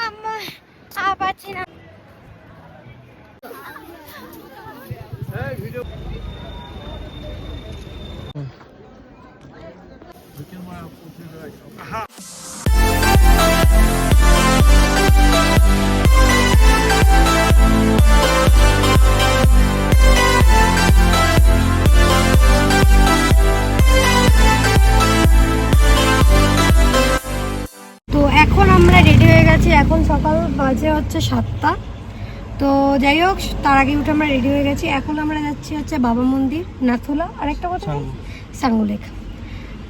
আমার আর পাচ্ছি না তো বাজে হচ্ছে সাতটা। তো যাই হোক তার আগে উঠে আমরা রেডি হয়ে গেছি। এখন আমরা যাচ্ছি হচ্ছে বাবা মন্দির নাথুলা। আর একটা কথা সাঙ্গুলেক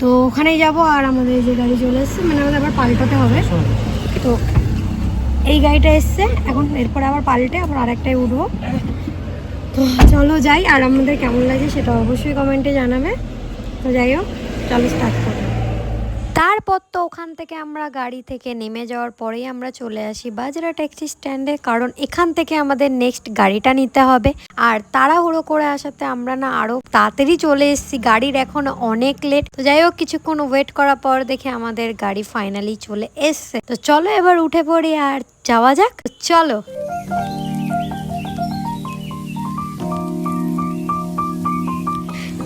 তো ওখানেই যাব আর আমাদের যে গাড়ি চলে এসছে মানে আমাদের আবার পাল্টাতে হবে। তো এই গাড়িটা এসছে এখন এরপরে আবার পাল্টে আবার আরেকটাই উঠবো। তো চলো যাই আর আমাদের কেমন লাগে সেটা অবশ্যই কমেন্টে জানাবে। তো যাই হোক চলো স্টার্ট করো। তারপর তো ওখান থেকে আমরা গাড়ি থেকে নেমে যাওয়ার পরেই আমরা চলে আসি বাজরা ট্যাক্সি স্ট্যান্ডে, কারণ এখান থেকে আমাদের নেক্সট গাড়িটা নিতে হবে। আর তাড়াহুড়ো করে আসাতে আমরা না আরও তাড়াতাড়ি চলে এসেছি, গাড়ির এখন অনেক লেট তো যাই হোক, কিছুক্ষণ ওয়েট করার পর দেখে আমাদের গাড়ি ফাইনালি চলে এসছে। তো চলো এবার উঠে পড়ি আর যাওয়া যাক। চলো।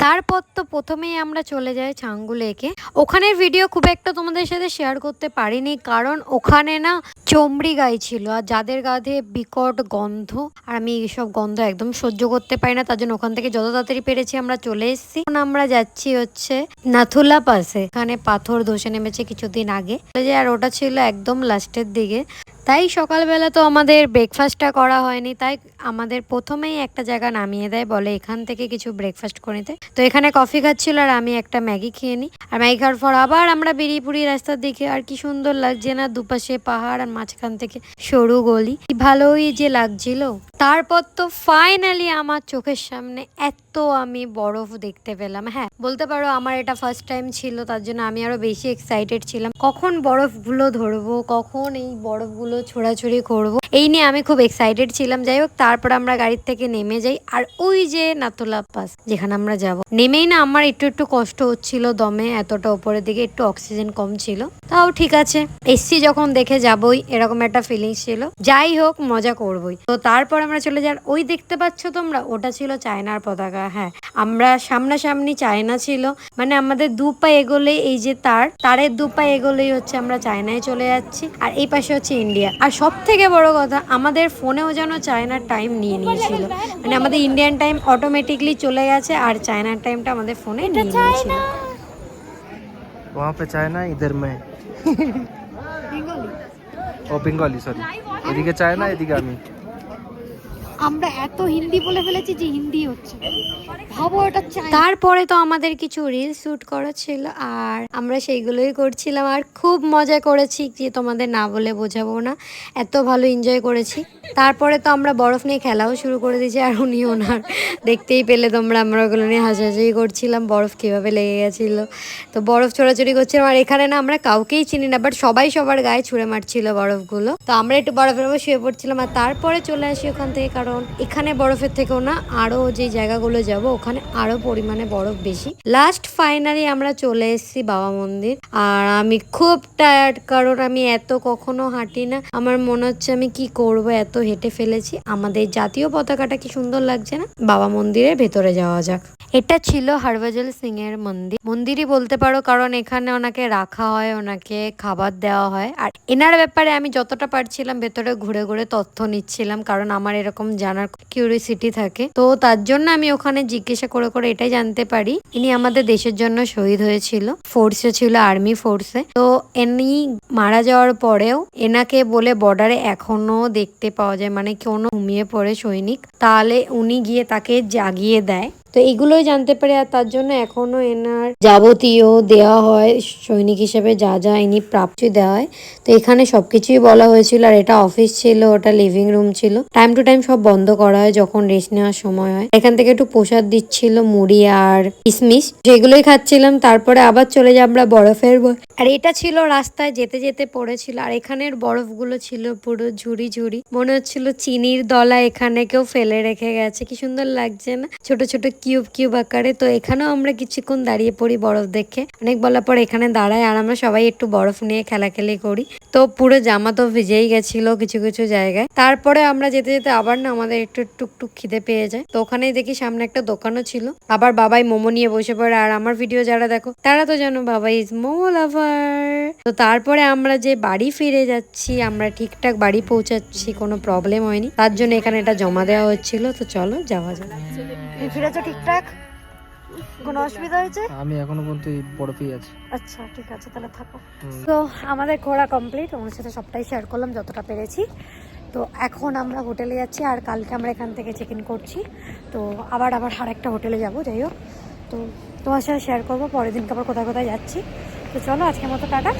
তারপর তো প্রথমেই আমরা চলে যাই ছাঙ্গু লেকে ওখানের ভিডিও খুব একটা তোমাদের সাথে শেয়ার করতে পারিনি, কারণ ওখানে না চমড়ি গাই ছিল, আর যাদের গাধে বিকট গন্ধ, আর আমি এইসব গন্ধ একদম সহ্য করতে পারি না, তার জন্য ওখান থেকে যত তাড়াতাড়ি পেরেছি আমরা চলে এসেছি। এখন আমরা যাচ্ছি হচ্ছে নাথুলা পাশে এখানে পাথর ধসে নেমেছে কিছুদিন আগে। আর ওটা ছিল একদম লাস্টের দিকে। তাই সকালবেলা তো আমাদের ব্রেকফাস্টটা করা হয়নি, তাই আমাদের প্রথমেই একটা জায়গা নামিয়ে দেয়, বলে এখান থেকে কিছু ব্রেকফাস্ট করে নিতে। তো এখানে কফি খাচ্ছিল আর আমি একটা ম্যাগি খেয়ে নিই আর ম্যাগি খাওয়ার পর আবার আমরা বেরিয়ে পুরি রাস্তার দিকে, আর কি সুন্দর লাগছে না দুপাশে পাহাড় আর মাঝখান থেকে সরু গলি। ভালোই যে লাগছিল। তারপর তো ফাইনালি আমার চোখের সামনে এত আমি বরফ দেখতে পেলাম। হ্যাঁ বলতে পারো আমার এটা ফার্স্ট টাইম ছিল, তার জন্য আমি আরও বেশি এক্সাইটেড ছিলাম। কখন বরফগুলো ধরবো, কখন এই বরফগুলো ছোড়াছুড়ি করব, এই নিয়ে আমি খুব এক্সাইটেড ছিলাম। যাই হোক, তারপর আমরা গাড়ির থেকে নেমে যাই। আর ওই যে নাতলা পাস যেখানে আমরা যাব, নেমেই না আমার একটু একটু কষ্ট হচ্ছিল দমে, এতটা উপরের দিকে একটু অক্সিজেন কম ছিল। তাও ঠিক আছে, এসছি যখন দেখে যাবই, এরকম একটা ফিলিংস ছিল। যাই হোক, মজা করবই। তো তারপর আমরা চলে যাই আর ওই দেখতে পাচ্ছ তোমরা ওটা ছিল চায়নার পতাকা হ্যাঁ আমরা সামনাসামনি চায়না ছিল মানে আমাদের দু পা এগোলেই এই যে তার তারের দু পা এগোলেই হচ্ছে আমরা চায়নায় চলে যাচ্ছি আর এই পাশে হচ্ছে ইন্ডিয়া আর সব থেকে বড় কথা আমাদের ফোনেও যেন চায়নার টাইম নিয়ে নিয়েছিল মানে আমাদের ইন্ডিয়ান টাইম অটোমেটিকলি চলে গেছে আর চায়নার টাইমটা আমাদের ফোনে নিয়ে নিয়েছিল वहाँ पे चाइना इधर में ও বেঙ্গলি সরি এদিকে চায়না এদিকে আমি আমরা এত হিন্দি বলে ফেলেছি যে হিন্দি হচ্ছে। ভাবো এটা তারপরে তো আমাদের কিছু রিল শুট করা ছিল আর আমরা সেইগুলোই করছিলাম আর খুব মজা করেছি যে তোমাদের না বলে বোঝাবো না। এত ভালো এনজয় করেছি। তারপরে তো আমরা বরফ নিয়ে খেলাও শুরু করে দিয়েছি আর উনি ওনার দেখতেই পেলে তোমরা। আমরা ওগুলো নিয়ে হাসাহাসি করছিলাম, বরফ কীভাবে লেগে গেছিল। তো বরফ ছোড়াছুড়ি করছিলাম আর এখানে না আমরা কাউকেই চিনি না বাট সবাই সবার গায়ে ছুঁড়ে মারছিল বরফগুলো। তো আমরা একটু বরফের শুয়ে পড়ছিলাম আর তারপরে চলে আসি ওখান থেকে, কারণ এখানে বরফের থেকেও না, আরও যে জায়গাগুলো যাব ওখানে আরও পরিমাণে বরফ বেশি। লাস্ট ফাইনালি আমরা চলে এসেছি বাবা মন্দির। আর আমি খুব টায়ার্ড কারণ আমি এত কখনো হাঁটি না। আমার মনে হচ্ছে আমি কি করব, এত হেঁটে ফেলেছি। আমাদের জাতীয় পতাকাটা কি সুন্দর লাগছে না? বাবা মন্দিরের ভেতরে যাওয়া যাক। এটা ছিল হরভজল সিং এর মন্দির। মন্দিরই বলতে পারো, কারণ এখানে ওনাকে রাখা হয়, ওনাকে খাবার দেওয়া হয়। আর এনার ব্যাপারে আমি যতটা পারছিলাম, ভেতরে ঘুরে ঘুরে তথ্য নিচ্ছিলাম, কারণ আমার এরকম জানার কিউরিসিটি থাকে। তো তার জন্য আমি ওখানে জিজ্ঞাসা করে করে এটাই জানতে পারি। ইনি আমাদের দেশের জন্য শহীদ হয়েছিল। ফোর্সে ছিল আর্মি ফোর্সে তো এনি মারা যাওয়ার পরেও এনাকে বলে বর্ডারে এখনও দেখতে পাওয়া যায় মানে কোনো ঘুমিয়ে পড়ে সৈনিক। তাহলে উনি গিয়ে তাকে জাগিয়ে দেয়। তো এগুলোই জানতে পারে আর তার জন্য এখনও এনার যাবতীয় দেওয়া হয়, সৈনিক হিসেবে যা যা ইনি প্রাপ্তি দেওয়া হয়। তো এখানে সবকিছুই বলা হয়েছিল আর এটা অফিস ছিল, ওটা লিভিং রুম ছিল। টাইম টু টাইম সব বন্ধ করা হয় যখন রেস্ট নেওয়ার সময় হয়। এখান থেকে একটু প্রসাদ দিচ্ছিল, মুড়ি আর কিসমিস। যেগুলোই খাচ্ছিলাম, তারপরে আবার চলে যাই আমরা বরফের আর এটা ছিল রাস্তায় যেতে যেতে পড়েছিল। আর এখানের বরফগুলো ছিল পুরো ঝুড়ি ঝুড়ি। মনে হচ্ছিল চিনির দলা এখানে কেউ ফেলে রেখে গেছে। কি সুন্দর লাগছে না? ছোট ছোট কিউব কিউব আকারে। তো এখানেও আমরা কিছুক্ষণ দাঁড়িয়ে পড়ি বরফ দেখে। অনেক বলার পর এখানে দাঁড়ায় আর আমরা সবাই একটু বরফ নিয়ে খেলাখেলি করি। তো পুরো জামা তো ভিজেই গেছিল কিছু কিছু জায়গায়। তারপরে আমরা যেতে যেতে আবার না আমাদের একটু টুকটুক খিদে পেয়ে যায়। তো ওখানেই দেখি সামনে একটা দোকানও ছিল। আবার বাবাই মোমো নিয়ে বসে পড়ে। আর আমার ভিডিও যারা দেখো, তারা তো জানো বাবা ইজ মোমো লাভার তো তারপরে আমরা যে বাড়ি ফিরে যাচ্ছি আমরা ঠিকঠাক বাড়ি পৌঁছাচ্ছি কোনো প্রবলেম হয়নি। তার জন্য এখানে এটা জমা দেওয়া হচ্ছিল তো চলো যাওয়া যাক। ফিরেছো ঠিকঠাক? কোনো অসুবিধা হয়েছে? আমি এখনও পর্যন্ত এই বরফেই আছি। আচ্ছা ঠিক আছে তাহলে থাকো। তো আমাদের ঘোরা কমপ্লিট ওর সাথে সবটাই শেয়ার করলাম যতটা পেরেছি। তো এখন আমরা হোটেলে যাচ্ছি আর কালকে আমরা এখান থেকে চেক ইন করছি। তো আবার আবার আর একটা হোটেলে যাব যাই হোক। তো তোমার সাথে শেয়ার করব পরের দিনকে আবার কোথায় কোথায় যাচ্ছি। তো চলো আজকের মতো টাটা।